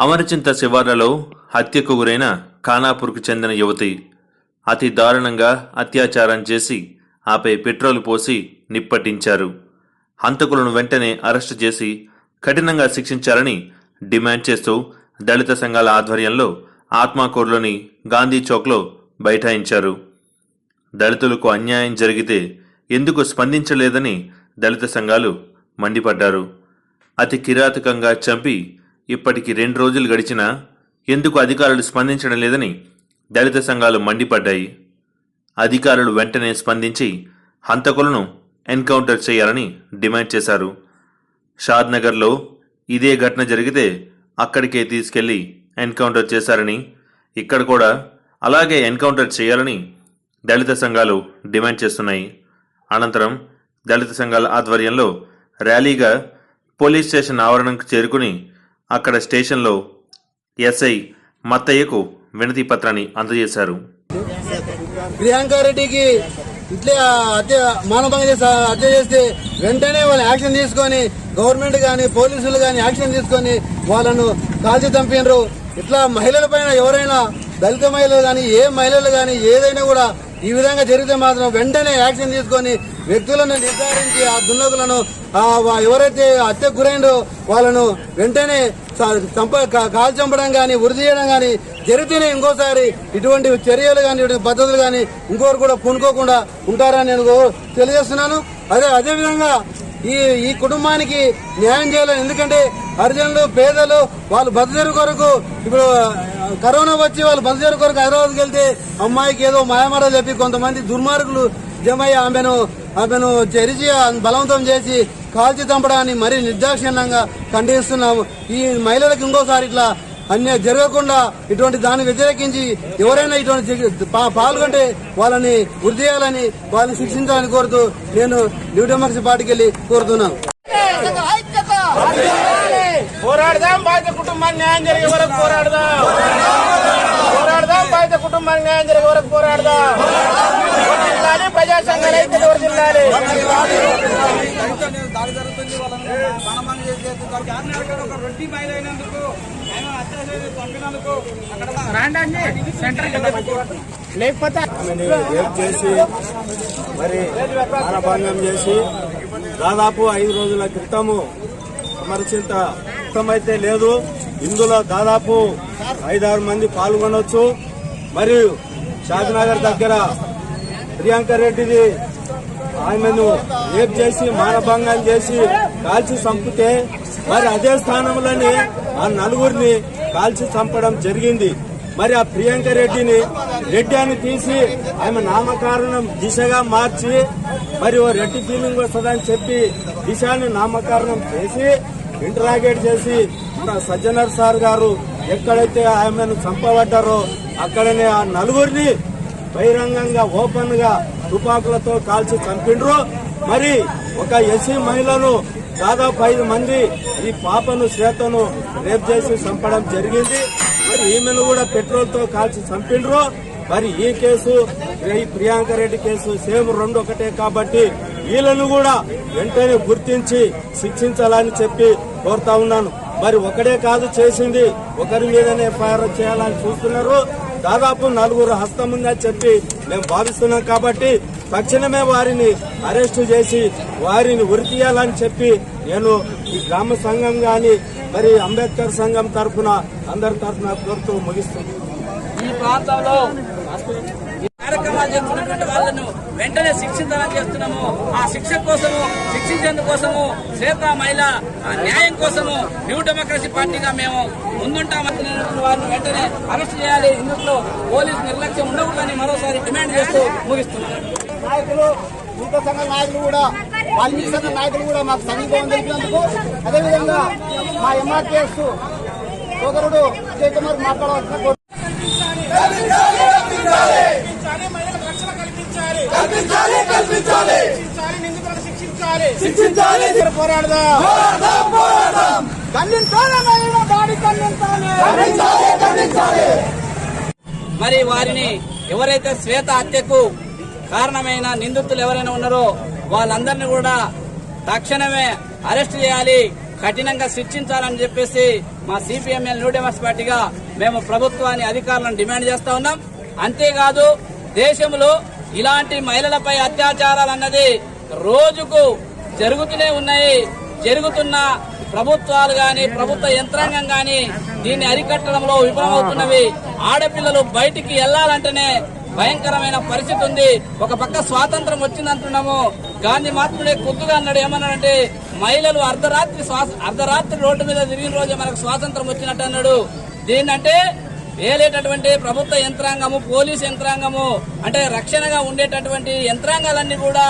అమరచింత శివార్లలో హత్యకు గురైన ఖానాపూర్కు చెందిన యువతి అతి దారుణంగా అత్యాచారం చేసి ఆపై పెట్రోల్ పోసి నిప్పట్టించారు హంతకులను వెంటనే అరెస్టు చేసి కఠినంగా శిక్షించాలని డిమాండ్ చేస్తూ దళిత సంఘాల ఆధ్వర్యంలో ఆత్మాకూరులోని గాంధీ చౌక్లో బైఠాయించారు. దళితులకు అన్యాయం జరిగితే ఎందుకు స్పందించలేదని దళిత సంఘాలు మండిపడ్డారు. అతి కిరాతకంగా చంపి ఇప్పటికి రెండు రోజులు గడిచినా ఎందుకు అధికారులు స్పందించడం లేదని దళిత సంఘాలు మండిపడ్డాయి. అధికారులు వెంటనే స్పందించి హంతకులను ఎన్కౌంటర్ చేయాలని డిమాండ్ చేశారు. షాద్నగర్లో ఇదే ఘటన జరిగితే అక్కడికే తీసుకెళ్ళి ఎన్కౌంటర్ చేశారని ఇక్కడ కూడా అలాగే ఎన్కౌంటర్ చేయాలని దళిత సంఘాలు డిమాండ్ చేస్తున్నాయి. అనంతరం దళిత సంఘాల ఆధ్వర్యంలో ర్యాలీగా పోలీస్ స్టేషన్ ఆవరణకు చేరుకుని అక్కడ స్టేషన్లో ఎస్ఐ మత్తయ్యకు వినతి పత్రాన్ని అందజేశారు. ప్రియాంక రెడ్డికి ఇట్లే హత్య మానభంగం చేసి హత్య చేస్తే వెంటనే వాళ్ళు యాక్షన్ తీసుకొని గవర్నమెంట్ కానీ పోలీసులు కానీ యాక్షన్ తీసుకొని వాళ్ళను కాల్చి చంపినరు. ఇట్లా మహిళల పైన ఎవరైనా దళిత మహిళలు కానీ ఏ మహిళలు కానీ ఏదైనా కూడా ఈ విధంగా జరిగితే మాత్రం వెంటనే యాక్షన్ తీసుకొని వ్యక్తులను నిర్ధారించి ఆ దుండగులను ఎవరైతే హత్యకు గురైందో వాళ్ళను వెంటనే చంప కాలు కాల్ చంపడం కానీ ఉరి చేయడం కానీ జరిగితేనే ఇంకోసారి ఇటువంటి చర్యలు కానీ ఇటువంటి పద్ధతులు కానీ ఇంకోరు కూడా పూనుకోకుండా ఉంటారని నేను తెలియజేస్తున్నాను. అదే అదేవిధంగా ఈ ఈ కుటుంబానికి న్యాయం చేయాలని. ఎందుకంటే హరిజనులు పేదలు వాళ్ళు బతుదేరు కొరకు ఇప్పుడు కరోనా వచ్చి వాళ్ళు బతుదేరు కొరకు హైదరాబాద్కి వెళ్తే అమ్మాయికి ఏదో మాయమార చెప్పి కొంతమంది దుర్మార్గులు జమయ్య ఆమెను ఆమెను చెరిచి బలవంతం చేసి కాల్చి చంపడాన్ని మరీ నిర్దాక్షిణ్యంగా ఖండిస్తున్నాము. ఈ మహిళలకు ఇంకోసారి ఇట్లా అన్య జరగకుండా ఇటువంటి దాన్ని వ్యతిరేకించి ఎవరైనా ఇటువంటి పా- పాల్గొంటే వాళ్ళని వృద్ధి చేయాలని వాళ్ళని శిక్షించాలని కోరుతూ నేను న్యూ డెమోక్రసీ పార్టీకి వెళ్ళి కోరుతున్నాను. పోరాడదాం బాధిత కుటుంబాన్ని న్యాయం జరిగే వరకు పోరాడదాం. పోరాడదాం బాధిత కుటుంబానికి న్యాయం జరిగే వరకు పోరాడదాం. ప్రజా లేకపోతే చేసి మరి మానభంగం చేసి దాదాపు ఐదు రోజుల క్రితము అమరచింత అయితే లేదు. ఇందులో దాదాపు ఐదారు మంది పాల్గొనవచ్చు మరియు షాద్నగర్ దగ్గర ప్రియాంక రెడ్డిది ఆమెను రేప్ చేసి మానభంగం చేసి కాల్చి చంపితే మరి అదే స్థానంలోనే ఆ నలుగురిని కాల్చి చంపడం జరిగింది. మరి ఆ ప్రియాంక రెడ్డిని రెడ్డి అని తీసి ఆమె నామకరణం దిశగా మార్చి మరి ఓ రెడ్డి ఫీలింగ్ వస్తుందని చెప్పి దిశాని నామకరణం చేసి ఇంటరాగేట్ చేసి మన సజ్జనర్ సార్ గారు ఎక్కడైతే ఆమెను చంపబడ్డారో అక్కడనే ఆ నలుగురిని బహిరంగంగా ఓపెన్గా తుపాకులతో కాల్చి చంపిండ్రు. మరి ఒక ఎస్సీ మహిళను దాదాపు ఐదు మంది ఈ పాపను శ్వేతను రేప్ చేసి చంపడం జరిగింది. మరి ఈమెను కూడా పెట్రోల్తో కాల్చి చంపిండ్రు. మరి ఈ కేసు ఈ ప్రియాంక రెడ్డి కేసు సేమ్ రెండు ఒకటే కాబట్టి వీళ్ళను కూడా వెంటనే గుర్తించి శిక్షించాలని చెప్పి కోరుతా ఉన్నాను. మరి ఒకడే కాదు చేసింది. ఒకరి మీదనే ఎఫ్ఐఆర్ చేయాలని చూస్తున్నారు. దాదాపు నలుగురు హస్తం ఉందని చెప్పి మేము భావిస్తున్నాం కాబట్టి తక్షణమే వారిని అరెస్టు చేసి వారిని ఉరి తీయాలని చెప్పి నేను ఈ గ్రామ సంఘం గాని మరి అంబేద్కర్ సంఘం తరఫున అందరి తరఫున కోరుతూ ముగిస్తుంది ఈ ప్రాంతంలో కార్యక్రమాలు చేస్తున్నటువంటి వాళ్ళను వెంటనే శిక్షించాలని చేస్తున్నాము. ఆ శిక్ష కోసము శిక్షించేందుకోసము శ్వేత మహిళ ఆ న్యాయం కోసము న్యూ డెమోక్రసీ పార్టీగా మేము ముందుంటామనుకున్నటువంటి వారిని వెంటనే అరెస్ట్ చేయాలి. ఇందులో పోలీసు నిర్లక్ష్యం ఉండకూడదని మరోసారి డిమాండ్ చేస్తూ ముగిస్తున్నాం. నాయకులు సంఘ నాయకులు కూడా వాల్మీకి సంఘ నాయకులు కూడా మాకు సమీపం తెలిపినందుకు అదేవిధంగా మా ఎంఆర్టీఎస్ సోదరుడు విజయ్ కుమార్ మాట్లాడవలసిన కోరు- కల్పించాలి మహిళలకు రక్షణ కల్పించాలి కల్పించాలి కల్పించాలి శిక్షించాలి. నిందితులను శిక్షించాలి. శిక్షించాలి. పోరాడదాం. పోరాడదాం పోరాడదాం. ఖండించాలి మహిళల దాడి ఖండించాలి. ఖండించాలి ఖండించాలి. మరి వారిని ఎవరైతే శ్వేత హత్యకు కారణమైన నిందితులు ఎవరైనా ఉన్నారో వాళ్ళందరినీ కూడా తక్షణమే అరెస్ట్ చేయాలి కఠినంగా శిక్షించాలని చెప్పేసి మా సిపిఎంఎల్ న్యూ డెమోక్రసీ పార్టీగా మేము ప్రభుత్వాన్ని అధికారులను డిమాండ్ చేస్తా ఉన్నాం. అంతేకాదు దేశంలో ఇలాంటి మహిళలపై అత్యాచారాలు అన్నది రోజుకు జరుగుతూనే ఉన్నాయి. జరుగుతున్న ప్రభుత్వాలు గాని ప్రభుత్వ యంత్రాంగం గాని దీన్ని అరికట్టడంలో విఫలమవుతున్నవి. ఆడపిల్లలు బయటికి వెళ్ళాలంటేనే భయంకరమైన పరిస్థితి ఉంది. ఒక పక్క స్వాతంత్రం వచ్చిందంటున్నాము. గాంధీ మాత్రుడే కొద్దుగా అన్నాడు ఏమన్నాడంటే మహిళలు అర్ధరాత్రి శ్వాస అర్ధరాత్రి రోడ్డు మీద తిరిగిన రోజే మనకు స్వాతంత్రం వచ్చినట్టు అన్నాడు. దీన్నంటే వేలేటటువంటి ప్రభుత్వ యంత్రాంగము పోలీస్ యంత్రాంగము అంటే రక్షణగా ఉండేటటువంటి యంత్రాంగాలన్నీ కూడా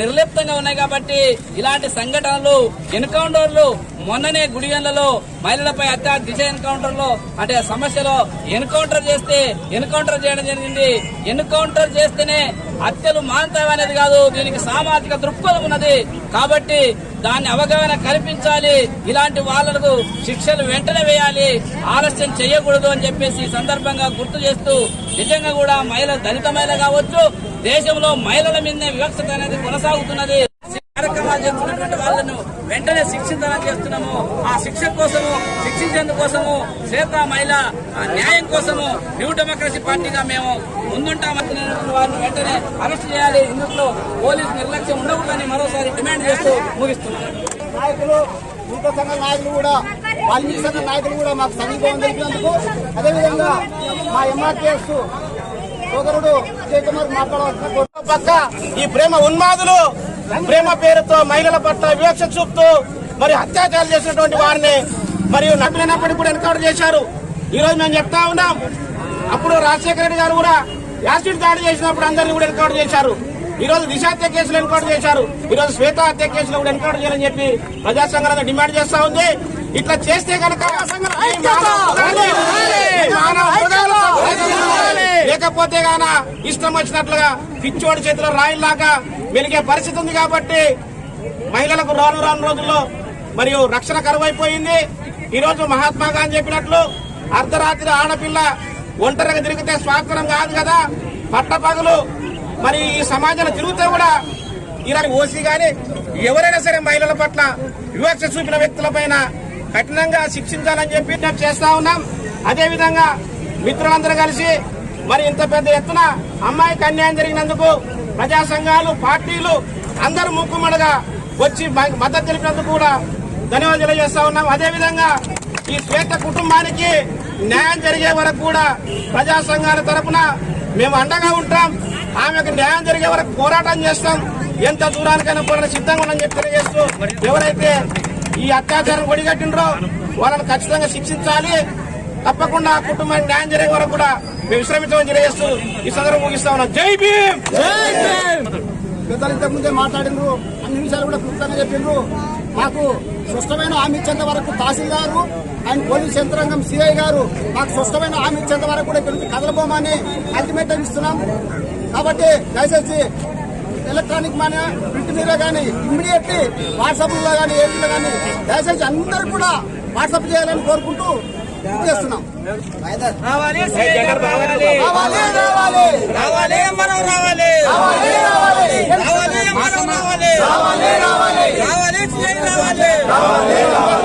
నిర్లిప్తంగా ఉన్నాయి కాబట్టి ఇలాంటి సంఘటనలు ఎన్కౌంటర్లు మొన్ననే గుడిగన్లలో మహిళలపై అత్యా దిశ ఎన్కౌంటర్లో అంటే సమస్యలో ఎన్కౌంటర్ చేస్తే ఎన్కౌంటర్ చేయడం జరిగింది. ఎన్కౌంటర్ చేస్తేనే హత్యలు మానతాయనేది కాదు దీనికి సామాజిక దృక్పథం ఉన్నది. కాబట్టి దాన్ని అవగాహన కల్పించాలి. ఇలాంటి వాళ్ళకు శిక్షలు వెంటనే వేయాలి. ఆలస్యం చేయకూడదు అని చెప్పేసి ఈ సందర్భంగా గుర్తు చేస్తూ నిజంగా కూడా మహిళ దళిత మహిళ కావచ్చు దేశంలో మహిళల మీద వివక్షత అనేది కొనసాగుతున్నది కార్యక్రమాలు చేస్తున్నటువంటి వాళ్ళను వెంటనే శిక్షించాలని చేస్తున్నాము. ఆ శిక్ష కోసము శిక్షించేందుకోసము శ్వేత మహిళ ఆ న్యాయం కోసము న్యూ డెమోక్రసీ పార్టీగా మేము ముందుంటామని వారిని వెంటనే అరెస్ట్ చేయాలి. ఇందులో పోలీసు నిర్లక్ష్యం ఉండకూడదని మరోసారి డిమాండ్ చేస్తూ ముగిస్తున్నారు నాయకులు ఇంకో సంఘ నాయకులు కూడా వాల్మీకి సంఘ నాయకులు కూడా మాకు సమీపం తెలిపినందుకు అదేవిధంగా మా ఎంఆర్టీఎస్ సోదరుడు విజయ్ కుమార్ మాట్లాడవలసిన పక్క ఈ ప్రేమ ఉన్మాదులు ప్రేమ పేరుతో మహిళల పట్ల వివక్ష చూపుతూ మరి అత్యాచారాలు చేసినటువంటి వారిని మరియు నటులైనప్పటికీ కూడా ఎన్కౌంటర్ చేశారు. ఈ రోజు మేము చెప్తా ఉన్నాం. అప్పుడు రాజశేఖర రెడ్డి గారు కూడా యాసిడ్ దాడి చేసినప్పుడు అందరినీ కూడా ఎన్కౌంటర్ చేశారు. ఈ రోజు దిశ హత్య కేసులు ఎన్కౌంటర్ చేశారు. ఈ రోజు శ్వేత హత్య కేసులు కూడా ఎన్కౌంటర్ చేయాలని చెప్పి ప్రజా సంఘాలను డిమాండ్ చేస్తా ఉంది. ఇట్లా చేస్తే కనుక లేకపోతే గాన ఇష్టం వచ్చినట్లుగా పిచ్చోడి చేతిలో రాయిలాగా వెలిగే పరిస్థితి ఉంది కాబట్టి మహిళలకు రాను రాను రోజుల్లో మరియు రక్షణ కరువైపోయింది. ఈరోజు మహాత్మా గాంధీ చెప్పినట్లు అర్ధరాత్రి ఆడపిల్ల ఒంటరిగా తిరిగితే స్వాతంత్రం కాదు కదా. పట్టపగలు. మరి ఈ సమాజంలో తిరుగుతే కూడా ఇలాంటి ఓసీ గాని ఎవరైనా సరే మహిళల పట్ల వివక్ష చూపిన వ్యక్తులపైన కఠినంగా శిక్షించాలని చెప్పి మేము చేస్తా ఉన్నాం. అదేవిధంగా మిత్రులందరూ కలిసి మరి ఇంత పెద్ద ఎత్తున అమ్మాయికి అన్యాయం జరిగినందుకు ప్రజా సంఘాలు పార్టీలు అందరూ ముక్కుమడగా వచ్చి మ- మద్దతు తెలిపినందుకు కూడా ధన్యవాదాలు తెలియజేస్తా ఉన్నాం. అదే విధంగా ఈ శ్వేత కుటుంబానికి న్యాయం జరిగే వరకు కూడా ప్రజా సంఘాల తరపున మేము అండగా ఉంటాం. ఆమెకు న్యాయం జరిగే వరకు పోరాటం చేస్తాం. ఎంత దూరానికైనా పోరాటం సిద్ధంగా ఉన్నామని చెప్పి తెలియజేస్తూ ఎవరైతే ఈ అత్యాచారం ఒడిగట్టిండ్రో వాళ్ళని ఖచ్చితంగా శిక్షించాలి. తప్పకుండా ఆ కుటుంబానికి న్యాయం జరిగే వరకు కూడా మేము విశ్రమించమని తెలియజేస్తూ ఈ సందర్భం ముగిస్తా ఉన్నాం. జై భీమ్! పెద్దలు ఇంతకు ముందే మాట్లాడినరు అన్ని విషయాలు కూడా క్లుప్తంగా చెప్పిండ్రు. మాకు స్పష్టమైన హామీ ఇచ్చేంత వరకు తహసీల్దారు అండ్ పోలీస్ యంత్రాంగం సిఐ గారు మాకు స్పష్టమైన హామీ ఇచ్చేంత వరకు కూడా ఇక్కడ కదలబోమని అల్టిమేటం ఇస్తున్నాం. కాబట్టి దయచేసి ఎలక్ట్రానిక్ మన ప్రింట్ మీద కానీ ఇమ్మీడియట్లీ వాట్సాప్లో కానీ ఏపీలో కానీ దయచేసి అందరూ కూడా వాట్సాప్ చేయాలని కోరుకుంటూ రావాలి రావాలి. రావాలి. రావాలి మనం రావాలి. రావాలి రావాలి. రావాలి మనం రావాలి. రావాలి రావాలి. రావాలి చేయి రావాలి.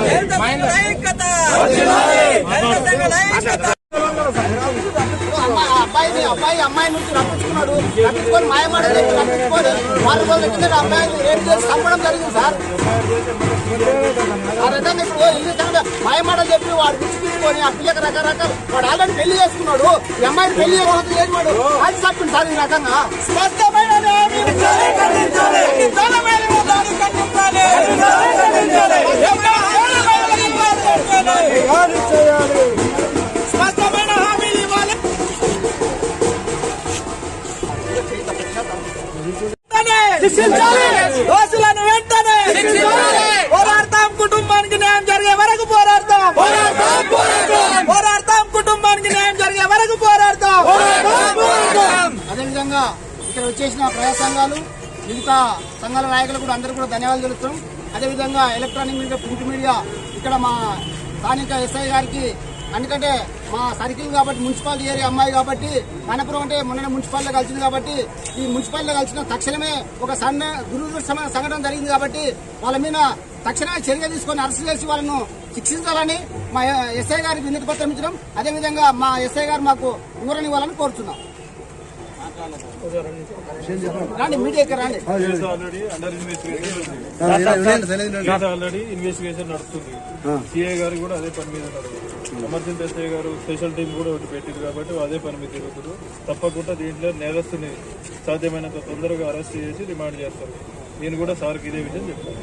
దళిత సంఘ ఐక్యత దళిత సంఘ ఐక్యత అమ్మాయి అబ్బాయిని అబ్బాయి అమ్మాయి నుంచి రప్పించుకున్నాడు. రప్పించుకొని మాయమాటలు చెప్పి రప్పించుకొని వాళ్ళ రోజుల కింద అబ్బాయిని రేపు చేసి చంపడం జరిగింది సార్? ఆ రకంగా ఇప్పుడు ఇల్లు కనుక చెప్పి వాడు పిచ్చుకొని ఆ పిల్లకి రకరకాలు వాడు ఆల్రెడీ పెళ్ళి చేసుకున్నాడు. ఈ అమ్మాయిని పెళ్ళి చేసుకోవడం లేదు వాడు అది చెప్పింది సార్ ఈ రకంగా. స్పష్టమైన న్యాయం ఇవ్వాలి. ఖచ్చితమైన న్యాయం కల్పించాలి. ఎవరు హామీలు ఇవ్వాలి. స్పష్టమైన హామీలు ఇవ్వాలి శిక్షించాలి దోషులను వెంటనే పోరాడతాం కుటుంబానికి న్యాయం జరిగే వరకు పోరాడతాం పోరాడతాం కుటుంబానికి న్యాయం జరిగే వరకు పోరాడతాం అదేవిధంగా ఇక్కడ వచ్చేసిన ప్రజా సంఘాలు మిగతా సంఘాల నాయకులు కూడా అందరూ కూడా ధన్యవాదాలు తెలుపుతాం. అదేవిధంగా ఎలక్ట్రానిక్ మీడియా ప్రింట్ మీడియా ఇక్కడ మా స్థానిక ఎస్ఐ గారికి ఎందుకంటే మా సర్కిల్ కాబట్టి మున్సిపాలిటీ ఏరియా అమ్మాయి కాబట్టి మనపురం అంటే మొన్న మున్సిపాలిటీ కలిసింది కాబట్టి ఈ మున్సిపాలిటీ కలిసిన తక్షణమే ఒక సన్న దురదృష్టమైన సంఘటన జరిగింది కాబట్టి వాళ్ళ మీద తక్షణమే చర్య తీసుకొని అరెస్ట్ చేసి వాళ్ళను శిక్షించాలని మా ఎస్ఐ గారికి వినతి పత్రం ఇచ్చడం అదేవిధంగా మా ఎస్ఐ గారు మాకు వివరణ ఇవ్వాలని కోరుతున్నాం. రండి మీడియాకి రండి. Already under investigation case already investigation నడుస్తుంది. సిఐ గారు కూడా అదే పని మీద emergency SI garu special team కూడా ఒకటి పెట్టింది కాబట్టి అదే పని మీద తిరుగుతారు తప్పకుండా దీంట్లో నేరస్తుని సాధ్యమైనంత తొందరగా అరెస్ట్ చేసి రిమాండ్ చేస్తారు. నేను కూడా సార్కి ఇదే విషయం చెప్తాను.